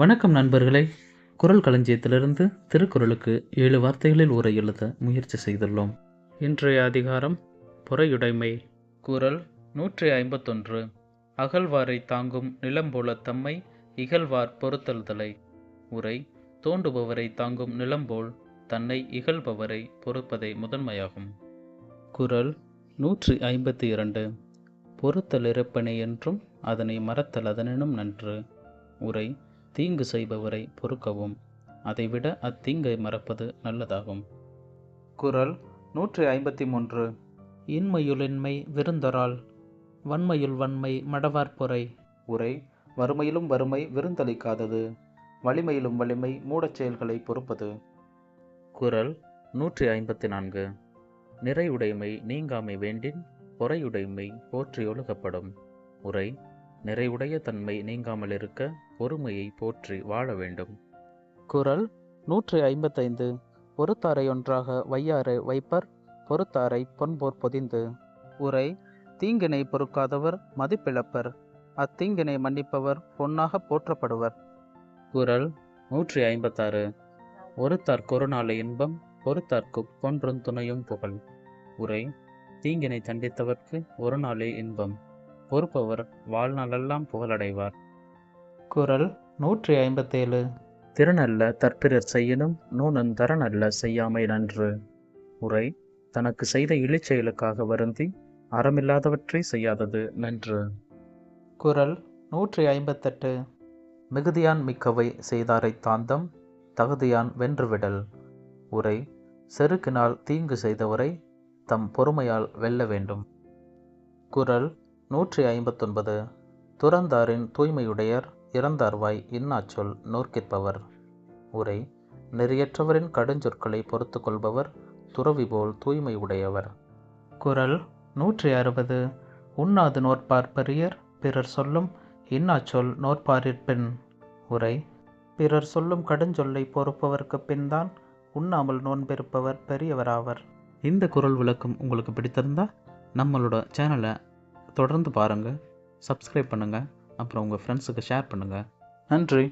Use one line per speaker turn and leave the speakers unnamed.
வணக்கம் நண்பர்களே குரல் களஞ்சியத்திலிருந்து திருக்குறளுக்கு ஏழு வார்த்தைகளில் உரை எழுத முயற்சி செய்துள்ளோம் இன்றைய அதிகாரம் பொறையுடைமை
குரல் நூற்றி ஐம்பத்தொன்று அகழ்வாரை தாங்கும் நிலம் போல தம்மை இகழ்வார் பொறுத்தல்தலை உரை தோண்டுபவரை தாங்கும் நிலம் போல் தன்னை இகழ்பவரை பொறுப்பதை முதன்மையாகும்
குரல் நூற்றி ஐம்பத்தி இரண்டு பொறுத்தல் இறப்பனை என்றும் அதனை மறத்தல் அதனினும் நன்று உரை தீங்கு செய்பவரை பொறுக்கவும் அதைவிட அத்தீங்கை மறப்பது நல்லதாகும்
குரல் நூற்றி ஐம்பத்தி மூன்று இன்மையுளின்மை விருந்தரால் வன்மையுள் வன்மை மடவார்பொறை உரை வறுமையிலும் வறுமை விருந்தளிக்காதது வலிமையிலும் வலிமை மூடச் செயல்களை பொறுப்பது
குரல் நூற்றி ஐம்பத்தி நான்கு நிறையுடைமை நீங்காமை வேண்டின் பொறையுடைமை போற்றி ஒழுகப்படும் உரை நிறைவுடைய தன்மை நீங்காமலிருக்க பொறுமையை போற்றி வாழ வேண்டும்
குரல் நூற்றி ஐம்பத்தைந்து பொறுத்தாரை ஒன்றாக வையாறு வைப்பர் பொறுத்தாரை பொன்போர் பொதிந்து உரை தீங்கினை பொறுக்காதவர் மதிப்பிழப்பர் அத்தீங்கினை மன்னிப்பவர் பொன்னாக போற்றப்படுவர்
குரல் நூற்றி ஐம்பத்தாறு ஒருத்தார் கொருநாள இன்பம் பொறுத்தார்க்கு பொன்றும் துணையும் புகழ் உரை தீங்கினை தண்டித்தவர்க்கு ஒரு நாளே இன்பம் பொறுப்பவர் வாழ்நாளெல்லாம் புகழடைவார்
குரல் நூற்றி ஐம்பத்தேழு திறனல்ல தற்பிறர் செய்யணும் நூனன் தரனல்ல செய்யாமை நன்று உரை தனக்கு செய்த இழிச்செயலுக்காக வருந்தி அறமில்லாதவற்றை செய்யாதது நன்று
குரல் நூற்றி ஐம்பத்தெட்டு மிகுதியான் மிக்கவை செய்தாரை தாந்தம் தகுதியான் வென்றுவிடல் உரை செருக்கினால் தீங்கு செய்தவரை தம் பொறுமையால் வெல்ல வேண்டும்
குரல் நூற்றி ஐம்பத்தொன்பது துறந்தாரின் தூய்மையுடையர் இறந்தார்வாய் இன்னாச்சொல் நோற்கிற்பவர் உரை நெறியற்றவரின் கடுஞ்சொற்களை பொறுத்து கொள்பவர் துறவி போல் தூய்மை உடையவர்
குரல் நூற்றி அறுபது உண்ணாது நோற்பார் பெரியர் பிறர் சொல்லும் இன்னாச்சொல் நோற்பாரிற்பின் உரை பிறர் சொல்லும் கடுஞ்சொல்லை பொறுப்பவர்க்கு பின்தான் உண்ணாமல் நோன்பிருப்பவர் பெரியவராவர்
இந்த குரல் விளக்கம் உங்களுக்கு பிடித்திருந்தால் நம்மளோட சேனலை தொடர்ந்து பாருங்கள் சப்ஸ்கிரைப் பண்ணுங்கள் அப்புறம் உங்கள் ஃப்ரெண்ட்ஸுக்கு ஷேர் பண்ணுங்கள் நன்றி